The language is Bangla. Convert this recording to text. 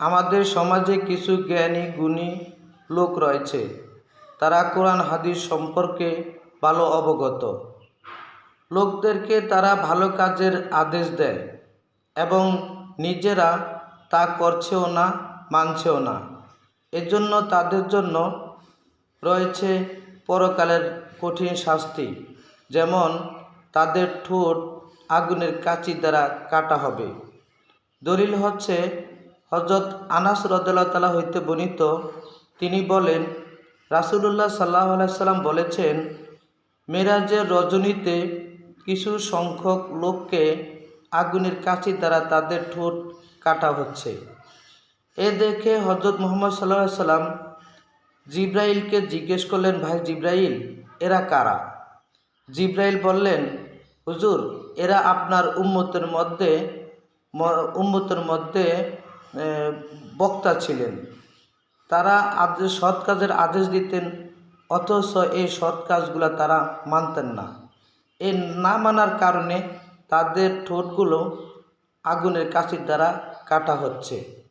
আমাদের সমাজে কিছু জ্ঞানী, গুণী লোক রয়েছে। তারা কোরআন, হাদিস সম্পর্কে ভালো অবগত। লোকদেরকে তারা ভালো কাজের আদেশ দেয় এবং নিজেরা তা করছেও না, মানছেও না। এজন্য তাদের জন্য রয়েছে পরকালের কঠিন শাস্তি, যেমন তাদের ঠোঁট আগুনের কাঁচি দ্বারা কাটা হবে। দলিল হচ্ছে হজরত আনাস রদুল্লাহ তালা হইতে বর্ণিত, তিনি বলেন, রাসুলুল্লাহ সাল্লাহ সাল্লাম বলেছেন, মেরাজের রজনীতে কিছু সংখ্যক লোককে আগুনের কাঁচি দ্বারা তাদের ঠোঁট কাটা হচ্ছে। এ দেখে হজরত মোহাম্মদ সাল্লাহ সাল্লাম জিব্রাইলকে জিজ্ঞেস করলেন, ভাই জিব্রাইল, এরা কারা? জিব্রাইল বললেন, হুজুর, এরা আপনার উম্মতের মধ্যে উম্মতের মধ্যে বক্তা ছিলেন। তারা আদেশ, সৎ কাজের আদেশ দিতেন, অথচ এই সৎ কাজগুলো তারা মানতেন না। এ না মানার কারণে তাদের ঠোঁটগুলো আগুনের কাছির দ্বারা কাটা হচ্ছে।